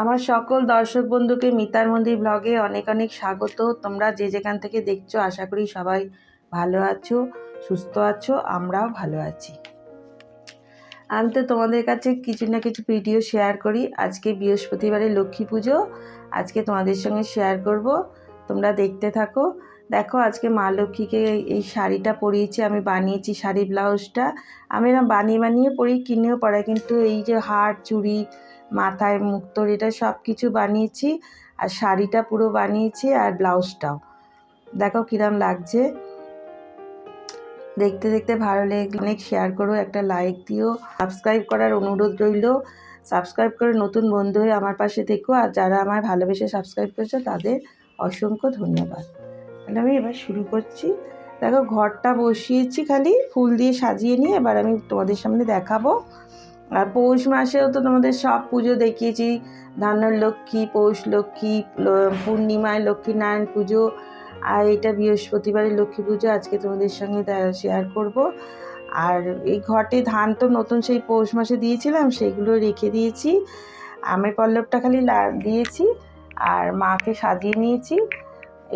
আমার সকল দর্শক বন্ধুকে মিতার মন্দির ব্লগে অনেক অনেক স্বাগত। তোমরা যে যেখান থেকে দেখছ, আশা করি সবাই ভালো আছো, সুস্থ আছো, আমরাও ভালো আছি। আমি তো তোমাদের কাছে কিছু না কিছু ভিডিও শেয়ার করি। আজকে বৃহস্পতিবারে লক্ষ্মী পুজো, আজকে তোমাদের সঙ্গে শেয়ার করব। তোমরা দেখতে থাকো। দেখো, আজকে মা লক্ষ্মীকে এই শাড়িটা পরিয়েছি, আমি বানিয়েছি শাড়ি ব্লাউজটা। আমি এরকম বানিয়ে বানিয়ে পরি, কিনেও পড়াই কিন্তু এই যে হার, চুড়ি মাথায় মুক্তোর এটা সব কিছু বানিয়েছি, আর শাড়িটা পুরো বানিয়েছি, আর ব্লাউজটাও। দেখো কিরম লাগছে। দেখতে দেখতে ভালো লেগে অনেক শেয়ার করো, একটা লাইক দিও। সাবস্ক্রাইব করার অনুরোধ রইল। সাবস্ক্রাইব করে নতুন বন্ধু হয়ে আমার পাশে থেকো, আর যারা আমার ভালোবেসে সাবস্ক্রাইব করেছে, তাদের অসংখ্য ধন্যবাদ। তাহলে আমি এবার শুরু করছি। দেখো, ঘরটা বসিয়েছি খালি, ফুল দিয়ে সাজিয়ে নিয়ে, এবার আমি তোমাদের সামনে দেখাবো। আর পৌষ মাসেও তো তোমাদের সব পুজো দেখিয়েছি। ধানের লক্ষ্মী পৌষ লক্ষ্মী পূর্ণিমায় লক্ষ্মীনারায়ণ পুজো, আর এটা বৃহস্পতিবারের লক্ষ্মী পুজো। আজকে তোমাদের সঙ্গে শেয়ার করব। আর এই ঘটে ধান তো নতুন সেই পৌষ মাসে দিয়েছিলাম, সেগুলো রেখে দিয়েছি। আমের পল্লবটা খালি দিয়েছি, আর মাকে সাজিয়ে নিয়েছি।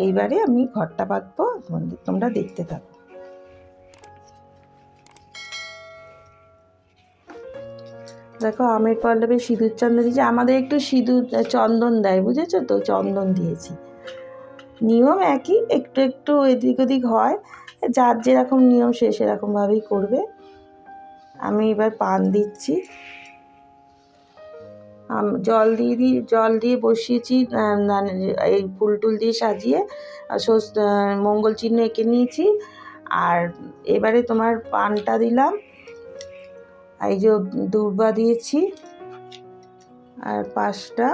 এইবারে আমি ঘরটা পাতবো তোমরা দেখতে থাকো। দেখো আমের পল্লবে সিঁদুর চন্দন দিয়েছি। আমাদের একটু সিঁদুর চন্দন দেয়, বুঝেছ তো? চন্দন দিয়েছি। নিয়ম একই, একটু একটু এদিক ওদিক হয়। যার যেরকম নিয়ম সে সেরকমভাবেই করবে। আমি এবার পান দিচ্ছি। জল দিয়ে দিই জল দিয়ে বসিয়েছি এই ফুল টুল দিয়ে সাজিয়ে মঙ্গল চিহ্ন এঁকে নিয়েছি। আর এবারে তোমার পানটা দিলাম। এই যে দুর্বা দিয়েছি। আর পাঁচটা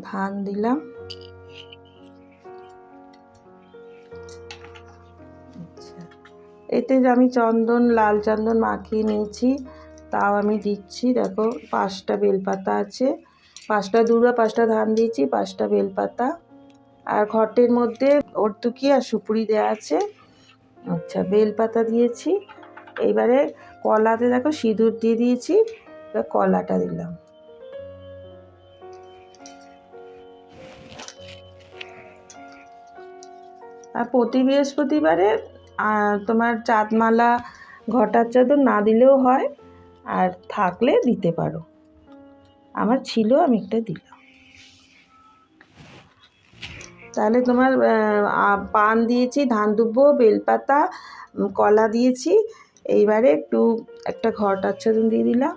ধান দিলাম। আচ্ছা। এতে আমি চন্দন, লাল চন্দন মাখিয়ে নিয়েছি, তাও আমি দিচ্ছি। দেখো, পাঁচটা বেলপাতা আছে। পাঁচটা দূর্বা, পাঁচটা ধান দিয়েছি, পাঁচটা বেলপাতা। আর ঘটের মধ্যে অর্তুকি আর সুপুরি দেওয়া আছে। আচ্ছা বেলপাতা দিয়েছি। এইবারে কলাতে দেখো সিঁদুর দিয়ে দিয়েছি, এবার কলাটা দিলাম। আর প্রতি বৃহস্পতিবারে তোমার চাঁদমালা, ঘটার চাদর না দিলেও হয়, আর থাকলে দিতে পারো। আমার ছিল, আমি একটা দিলাম। তাহলে তোমার পান দিয়েছি, ধান দুব্বো, বেলপাতা কলা দিয়েছি এইবারে একটু, একটা ঘট আচ্ছাদন দিয়ে দিলাম।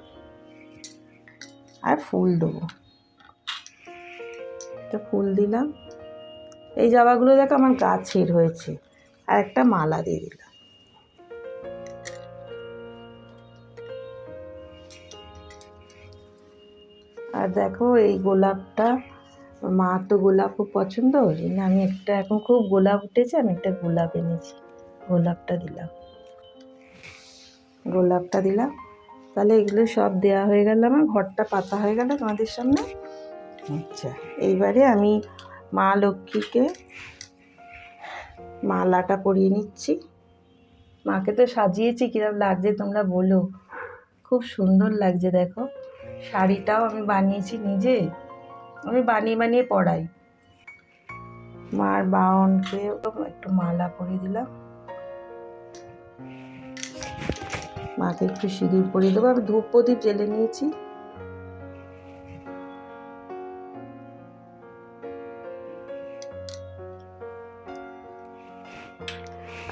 আর ফুল দেবো। একটা ফুল দিলাম। এই জবাগুলো দেখো আমার গাছের হয়েছে। আর একটা মালা দিয়ে দিলাম। আর দেখো এই গোলাপটা, মা তো গোলাপ খুব পছন্দ ওই জন্য আমি একটা, এখন খুব গোলাপ উঠেছে, আমি একটা গোলাপ এনেছি। গোলাপটা দিলাম। গোলাপটা দিলাম। তাহলে এগুলো সব দেওয়া হয়ে গেল আমার, ঘরটা পাতা হয়ে গেল তোমাদের সামনে। আচ্ছা এইবারে আমি মা লক্ষ্মীকে মালাটা পরিয়ে নিচ্ছি। মাকে তো সাজিয়েছি কীরকম লাগছে তোমরা বলো। খুব সুন্দর লাগছে দেখো। শাড়িটাও আমি বানিয়েছি নিজে। আমি বানিয়ে বানিয়ে পড়াই। মার বাউনকে একটু মালা পরিয়ে দিলাম। মাকে একটু সিঁদুর পরিয়ে দেবো। আমি ধূপ প্রদীপ জেলে নিয়েছি।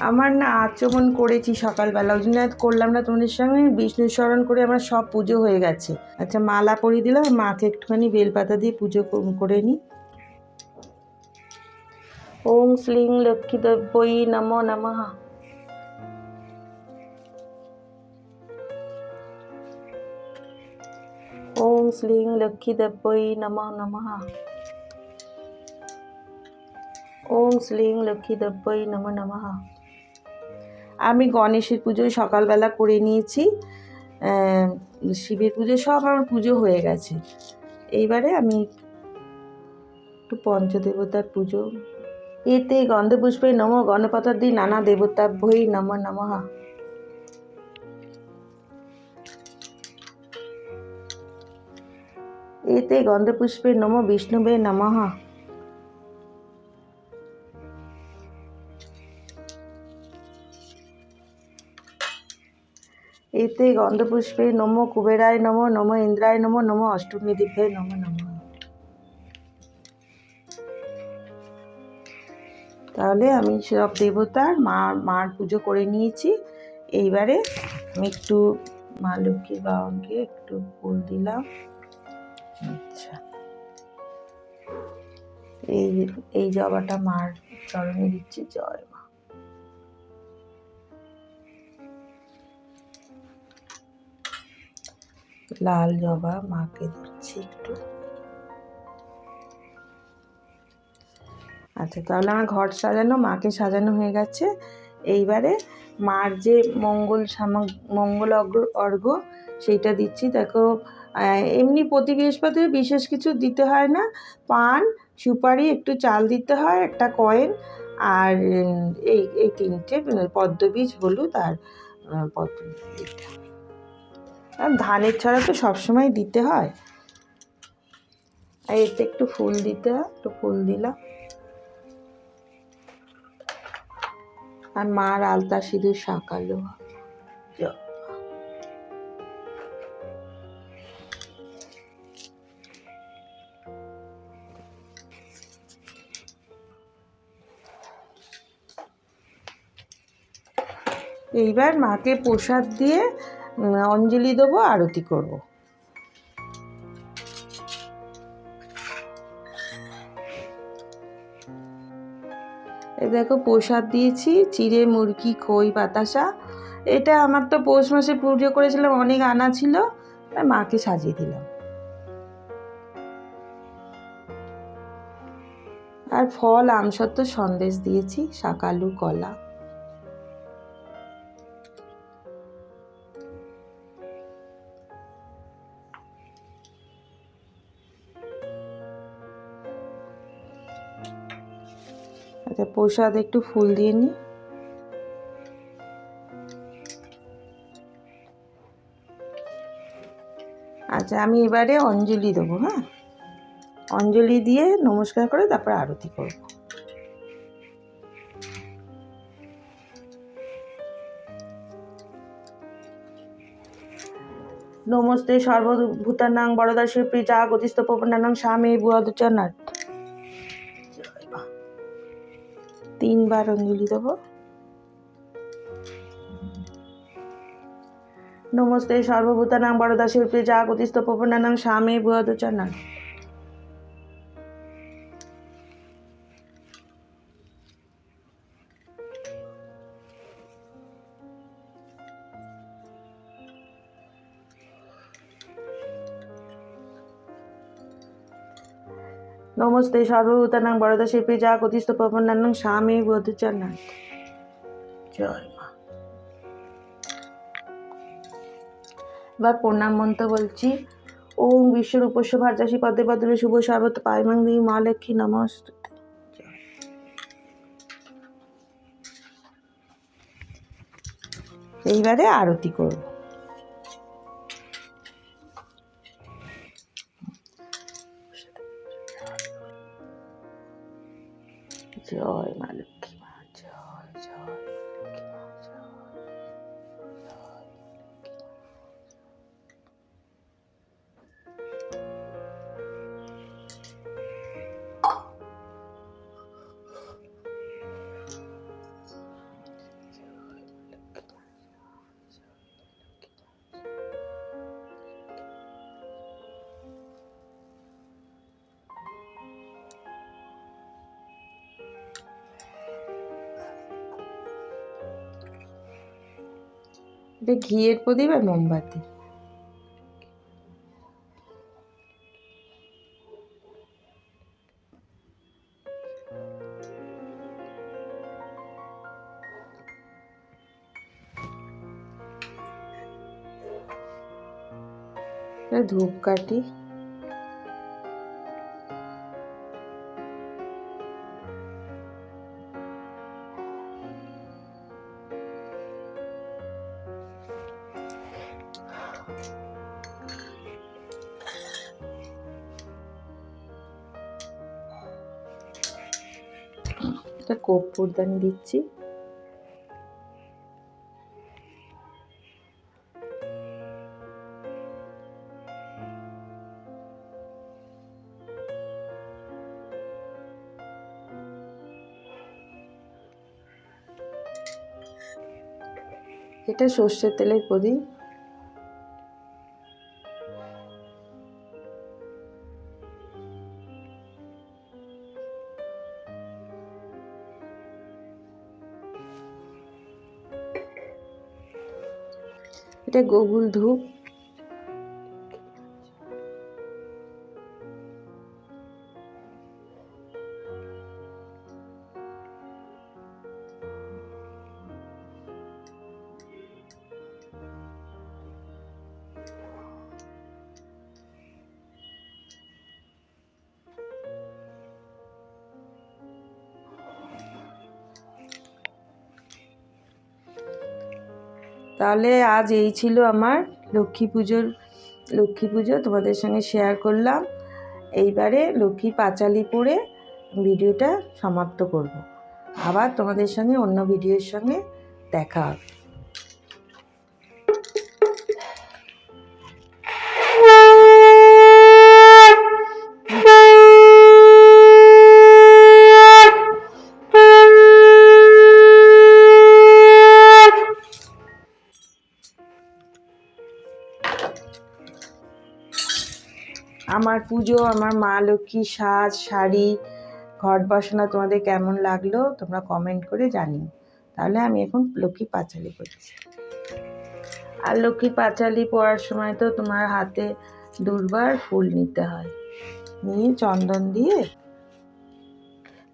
আমার না আচমন করেছি সকালবেলা। ওই জন্য করলাম না, তোমাদের সঙ্গে বিষ্ণু স্মরণ করে আমার সব পুজো হয়ে গেছে। আচ্ছা মালা পরিয়ে দিলাম মাকে একটুখানি বেলপাতা দিয়ে পুজো করে নিই ওং শ্লিং লক্ষ্মী দ্রব্যই নমো নমঃ। ওং শ্লিং লক্ষ্মী দ্রব্যই নমো নমঃ ওং শ্লিং লক্ষ্মী দ্রব্যই নমো নমঃ আমি গণেশের পুজো সকালবেলা করে নিয়েছি। শিবের পুজো, সব আমার পুজো হয়ে গেছে। এইবারে আমি একটু পঞ্চদেবতার পুজো। এতে গন্ধপুষ্পে নম গণপতাদি নানা দেবতাভ্যই নম নমঃ। এতে গন্ধপুষ্পে নম বিষ্ণুবে নমঃ। এতে গন্ধপুষ্পে নম কুবেরায় নম নম ইন্দ্রায় নম নম অষ্টমী দিব্যে নম নম। তাহলে আমি সব দেবতার মা, মার পুজো করে নিয়েছি। এইবারে আমি একটু মা লক্ষ্মীর বাবাকে একটু ফুল দিলাম। আচ্ছা। এই এই জবাটা মার চরণে দিচ্ছি, জয় মা। লাল জবা মাকে দিচ্ছি একটু। আচ্ছা তাহলে আমার ঘর সাজানো, মাকে সাজানো হয়ে গেছে। এইবারে মার যে মঙ্গল সামগ, মঙ্গল অর্ঘ সেইটা দিচ্ছি। দেখো এমনি প্রতি বিশেষ কিছু দিতে হয় না। পান, সুপারি, একটু চাল দিতে হয়, একটা কয়েন আর এই এই তিনটে পদ্মবীজ, হলুদ আর পদ্ম ধানের ছড়া তো সবসময় দিতে হয়। আর এতে একটু ফুল দিতে হয়, একটু ফুল দিলাম। আর মার আলতা সিঁদুর শাকালো এইবার মাকে প্রসাদ দিয়ে অঞ্জলি দেবো, আরতি করব। দেখো, প্রসাদ দিয়েছি, চিড়ে, মুরগি, খই, বাতাসা। এটা আমার তো পৌষ মাসে পুজো করেছিলাম, অনেক আনা ছিল মাকে সাজিয়ে দিলাম। আর ফল, আমসত্ত্ব সন্দেশ দিয়েছি শাকালু কলা। আচ্ছা প্রসাদ একটু ফুল দিয়ে নিই আচ্ছা আমি এবারে অঞ্জলি দেবো হ্যাঁ? অঞ্জলি দিয়ে নমস্কার করে তারপর আরতি করব। নমস্তে, সর্বভূতানাং বরদাসী প্রীজা গতিস্থ পবনানাং স্বামী বুয়াদুচনাথ তিনবার অঞ্জলি দেব। নমস্তে সর্বভূতানাং বরদাসী প্রিয় গতিস্থ পবনানাং স্বামী বুয়াদুচনাথ নমস্তে, সর্বভূতানাং বরদাসী প্রীজা গতিস্থ পবনানাং স্বামী বুয়াদুচনাথ জয় মা। এবার প্রণাম মন্ত্র বলছি। ওম বিশ্বের উপস্য ভার্যাসী পদে পদে শুভ সর্বত পাইমাং দেবী মা লক্ষ্মী নমস্তে এইবারে আরতি করব। মা লক্ষ্মী মা জয় জয় এটা ঘিয়ের প্রদীপ আর মোমবাতি। এটা ধূপকাঠি। একটা কর্পূরদানি দিচ্ছি। এটা সর্ষের তেলের প্রদীপ এটা গোগুল ধূপ। তাহলে আজ এই ছিল আমার লক্ষ্মী পুজোর, লক্ষ্মী পুজো তোমাদের সঙ্গে শেয়ার করলাম এইবারে লক্ষ্মী পাঁচালি পরে ভিডিওটা সমাপ্ত করব। আবার তোমাদের সঙ্গে অন্য ভিডিওর সঙ্গে দেখা হবে আমার পুজো, আমার মা লক্ষ্মী সাজ, শাড়ি, ঘট বসানো তোমাদের কেমন লাগল তোমরা কমেন্ট করে জানিও। তাহলে আমি এখন লক্ষ্মী পাঁচালি করছি। আর লক্ষ্মী পাঁচালি পড়ার সময় তো তোমার হাতে দুর্বার ফুল নিতে হয়। নিয়ে চন্দন দিয়ে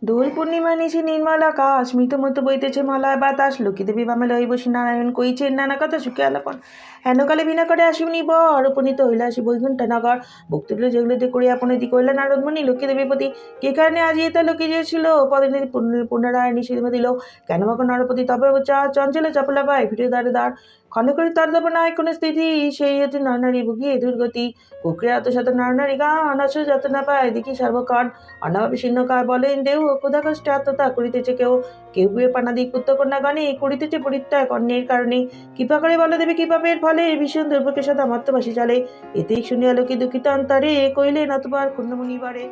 দোল পূর্ণিমা নিশি নির্মল আকাশ, মৃত মতো বইতেছে মলয় বাতাস, লক্ষ্মীদেবী বামে লই বসি নারায়ণ কইছেন নানা কথা সুখে আলাপন। হেনকালে বিনা করে আসিবনি বর উপনীত হইলে আসি বৈকুণ্ঠ নগর। ভক্তিগুলো যেগুলোতে করি আপনি দি কইলে নারদমণি, লক্ষ্মীদেবীর প্রতি কে কারণে আজ ইতে লক্ষ্মী যেছিল পদিনী পুনরায় নিষেধ দিল। কেন নরপতি তবে চঞ্চলে চপলা পায় ফিরে দাঁড়ে দাঁড় ক্ষণ করে তার দেব নাই কোনো স্থিতি। সেই হচ্ছে নরনারী ভুগিয়ে দুর্গতি। কুকুরে এত শত নরনারী গান যত না পায়। দেখি সর্বক্ষণ অনাভাবে শীর্ণকার বলেন দেউ ক্ষুধা কষ্টে আত্মতা করিতেছে কেউ কেউ কেউ পানাদি গণে করিতেছে পরিত্যাগ অন্যের কারণে। কৃপা করে বলে দেবে কি পাপের ফলে ভীষণ দুর্ভোগের সাথে মত্তবাসী চলে। এতেই শুনিয়া লোকে দুঃখিত অন্তরে কইলে না তোমার কুণ্ডমণি বারে